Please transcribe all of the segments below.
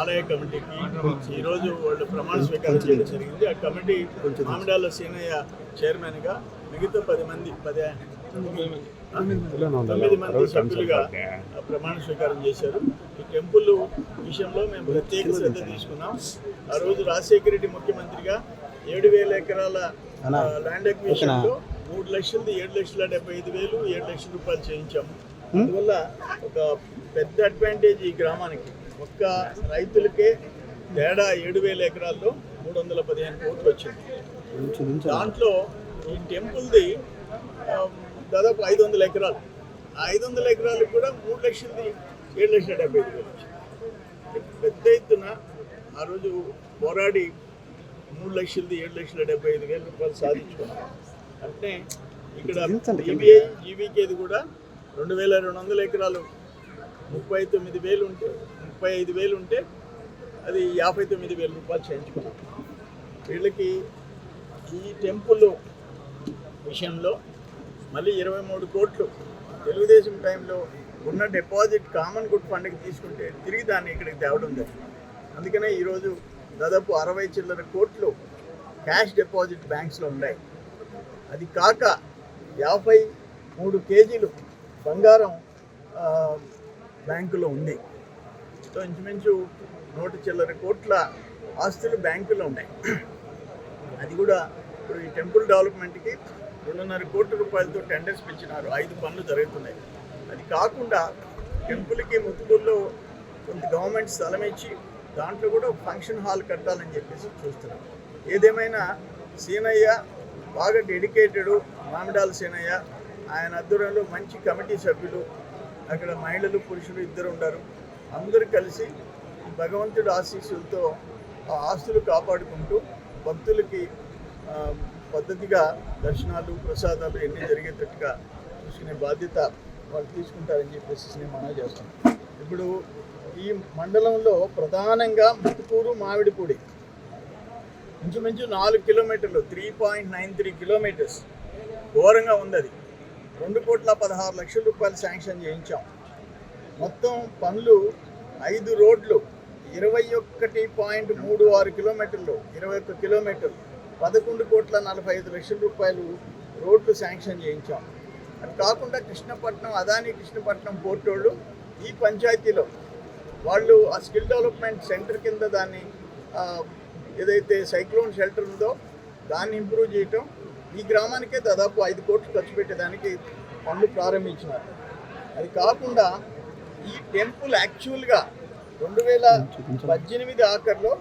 ఆలయ కమిటీకి ఈరోజు వాళ్ళు ప్రమాణ స్వీకారం చేయడం జరిగింది. ఆ కమిటీ మామిడాల సీనయ్య చైర్మన్గా మిగతా పది మంది పది తొమ్మిది మంది సభ్యులుగా ఆ ప్రమాణ స్వీకారం చేశారు. ఈ టెంపుల్ విషయంలో మేము ప్రత్యేక శ్రద్ధ తీసుకున్నాం. ఆ రోజు రాజశేఖర రెడ్డి ముఖ్యమంత్రిగా ఏడు వేల ఎకరాల ల్యాండ్ అక్విజిషన్లో మూడు లక్షలది ఏడు లక్షల డెబ్బై ఐదు వేలు ఏడు లక్షల రూపాయలు చేయించాము. అందువల్ల ఒక పెద్ద అడ్వాంటేజ్ ఈ గ్రామానికి. ఒక్క రైతులకే తేడా ఏడు వేల ఎకరాల్లో మూడు వందల పదిహేను కోట్లు వచ్చింది. దాంట్లో ఈ టెంపుల్ది దాదాపు ఐదు వందల ఎకరాలు. ఆ ఐదు వందల ఎకరాలకు కూడా మూడు లక్షలది ఏడు లక్షల డెబ్బై ఐదు వేలు వచ్చింది. పెద్ద ఎత్తున ఆ రోజు పోరాడి మూడు లక్షలది ఏడు లక్షల డెబ్బై ఐదు వేల రూపాయలు సాధించుకున్నాం. అంటే ఇక్కడ ఈబీఐ కూడా రెండు వేల రెండు వందల ఎకరాలు. ముప్పై తొమ్మిది వేలు ఉంటే ముప్పై ఐదు వేలు ఉంటే అది యాభై తొమ్మిది వేల రూపాయలు చేయించుకున్నాం. వీళ్ళకి ఈ టెంపుల్ విషయంలో మళ్ళీ ఇరవై మూడు కోట్లు తెలుగుదేశం టైంలో ఉన్న డిపాజిట్ కామన్ గుడ్ ఫండ్కి తీసుకుంటే తిరిగి దాన్ని ఇక్కడికి తేవడం జరిగింది. అందుకనే ఈరోజు దాదాపు అరవై చిల్లర కోట్లు క్యాష్ డిపాజిట్ బ్యాంక్స్లో ఉన్నాయి. అది కాక యాభై మూడు కేజీలు బంగారం బ్యాంకులో ఉంది. సో ఇంచుమించు నూట చిల్లర కోట్ల ఆస్తులు బ్యాంకులో ఉన్నాయి. అది కూడా ఇప్పుడు ఈ టెంపుల్ డెవలప్మెంట్కి రెండున్నర కోట్ల రూపాయలతో టెండర్స్ పెంచినారు ఐదు పనులు జరుగుతున్నాయి. అది కాకుండా టెంపుల్కి ముత్తుకూరులో కొంత గవర్నమెంట్ స్థలం ఇచ్చి దాంట్లో కూడా ఒక ఫంక్షన్ హాల్ కట్టాలని చెప్పేసి చూస్తున్నాం. ఏదేమైనా సీనయ్య బాగా డెడికేటెడ్ మామిడాల సీనయ్య ఆయన ఆధ్వర్యంలో మంచి కమిటీ సభ్యులు అక్కడ మహిళలు పురుషులు ఇద్దరు ఉన్నారు. అందరూ కలిసి భగవంతుడు భగవంతుడి ఆశీస్సులతో ఆ ఆస్తులు కాపాడుకుంటూ భక్తులకి పద్ధతిగా దర్శనాలు ప్రసాదాలు ఎన్ని జరిగేటట్టుగా చూసుకునే బాధ్యత వాళ్ళు తీసుకుంటారని చెప్పేసి నేను మనవి చేస్తాను ఇప్పుడు ఈ మండలంలో ప్రధానంగా ముత్తుకూరు మామిడిపూడి. ఇంచుమించు నాలుగు కిలోమీటర్లు three point nine three kilometres ఘోరంగా ఉంది అది రెండు కోట్ల పదహారు లక్షల రూపాయలు శాంక్షన్ చేయించాం. మొత్తం పనులు ఐదు రోడ్లు ఇరవై ఒక్కటి పాయింట్ మూడు ఆరు కిలోమీటర్లు ఇరవై ఒక్క కిలోమీటర్లు పదకొండు కోట్ల నలభై ఐదు లక్షల రూపాయలు రోడ్లు శాంక్షన్ చేయించాం. అది కాకుండా కృష్ణపట్నం అదాని కృష్ణపట్నం పోర్టోళ్ళు ఈ పంచాయతీలో వాళ్ళు ఆ స్కిల్ డెవలప్మెంట్ సెంటర్ కింద దాన్ని ఏదైతే సైక్లోన్ షెల్టర్ ఉందో దాన్ని ఇంప్రూవ్ చేయటం ఈ గ్రామానికే దాదాపు ఐదు కోట్లు ఖర్చు పెట్టేదానికి పనులు ప్రారంభించినారు. అది కాకుండా ఈ టెంపుల్ యాక్చువల్గా రెండు వేల పద్దెనిమిది ఆఖరిలో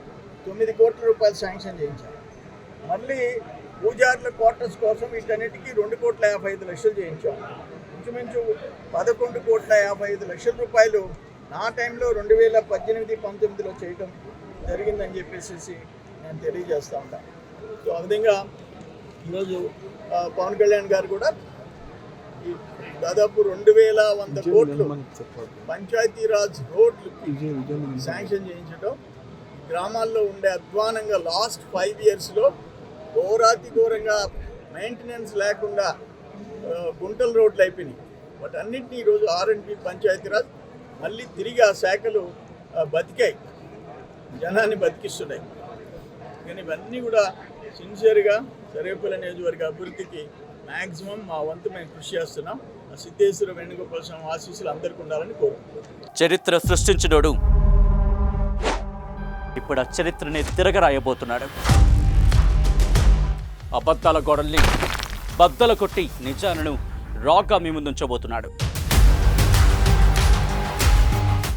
తొమ్మిది కోట్ల రూపాయలు శాంక్షన్ చేయించారు. మళ్ళీ పూజారుల క్వార్టర్స్ కోసం వీటన్నిటికీ రెండు కోట్ల యాభై ఐదు లక్షలు చేయించాం. ఇంచుమించు పదకొండు కోట్ల యాభై ఐదు లక్షల రూపాయలు నా టైంలో రెండు వేల పద్దెనిమిది పంతొమ్మిదిలో చేయటం జరిగిందని చెప్పేసి నేను తెలియజేస్తా ఉంటాను సో ఆ విధంగా ఈరోజు పవన్ కళ్యాణ్ గారు కూడా ఈ దాదాపు రెండు వేల వంద కోట్లు పంచాయతీరాజ్ రోడ్లు శాంక్షన్ చేయించడం గ్రామాల్లో ఉండే అధ్వానంగా లాస్ట్ ఫైవ్ ఇయర్స్లో ఘోరాతి ఘోరంగా మెయింటెనెన్స్ లేకుండా గుంటల రోడ్లు అయిపోయినాయి. వాటన్నిటిని ఈరోజు ఆర్ఎండ్బి పంచాయతీరాజ్ మళ్ళీ తిరిగి ఆ శాఖలు బతికాయి. జనాన్ని బతికిస్తున్నాయి. కానీ ఇవన్నీ కూడా సిన్సియర్గా సరేపల్లి నియోజకవర్గ అభివృద్ధికి మ్యాక్సిమం మా వంతు మేము కృషి చేస్తున్నాం. సిద్ధేశ్వర వేణుగోపాల స్వామి ఆశీస్సులు అందరికీ ఉండాలని కోరుకుంటున్నాం. చరిత్ర సృష్టించినోడు. ఇప్పుడు ఆ చరిత్రని తిరగరాయబోతున్నాడు. అబద్ధాల గోడల్ని బద్దలు కొట్టి నిజాలను రాగా మీ ముందుంచబోతున్నాడు.